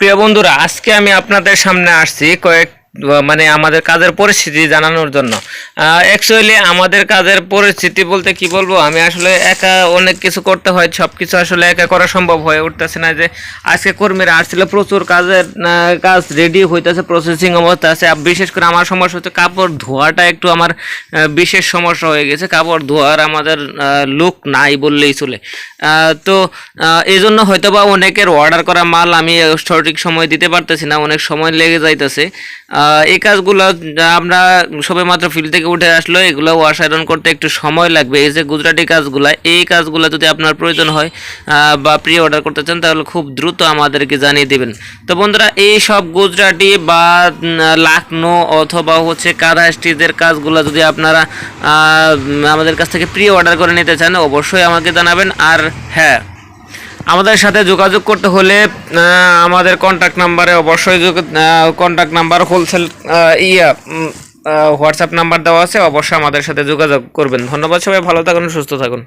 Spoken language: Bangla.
প্রিয় বন্ধুরা আজকে আমি আপনাদের সামনে আসছি কয়েক মানে আমাদের কাজের পরিস্থিতি জানানোর জন্য। অ্যাকচুয়ালি আমাদের কাজের পরিস্থিতি বলতে কি বলব? আমি আসলে একা অনেক কিছু করতে হয় সব কিছু আসলে একা করা সম্ভব হয়ে উঠতেছে না যে আজকে কর্মীরা আসছিল, প্রচুর কাজের কাজ রেডি হইতেছে প্রসেসিং অবস্থা আছে। বিশেষ করে আমার সমস্যা হচ্ছে কাপড় ধোয়াটা একটু আমার বিশেষ সমস্যা হয়ে গেছে। কাপড় ধোয়ার আমাদের লুক নাই বললেই চলে। তো এই জন্য হয়তো বা অনেকের অর্ডার করা মাল আমি সঠিক সময় দিতে পারতেছি না, অনেক সময় লেগে যাইতেছে। এই কাজগুলো আমরা সবে মাত্র ফিল্ড থেকে উঠে আসলো, এগুলো ওয়াশ আয়রন করতে একটু সময় লাগবে। এই যে গুজরাটি কাজগুলো, এই কাজগুলো যদি আপনার প্রয়োজন হয় বা প্রি অর্ডার করতে চান, তাহলে খুব দ্রুত আমাদেরকে জানিয়ে দেবেন। তো বন্ধুরা, এই সব গুজরাটি বা লাকনো অথবা হচ্ছে কাঁধা স্টিচের কাজগুলো যদি আপনারা আমাদের কাছ থেকে প্রি অর্ডার করে নিতে চান, অবশ্যই আমাকে জানাবেন। আর হ্যাঁ আমাদের সাথে যোগাযোগ করতে হলে আমাদের কন্ট্যাক্ট নাম্বারে অবশ্যই কন্ট্যাক্ট নাম্বার হোলসেল ইয়া হোয়াটসঅ্যাপ নাম্বার দেওয়া আছে, অবশ্যই আমাদের সাথে যোগাযোগ করবেন। ধন্যবাদ সবাই, ভালো থাকুন, সুস্থ থাকুন।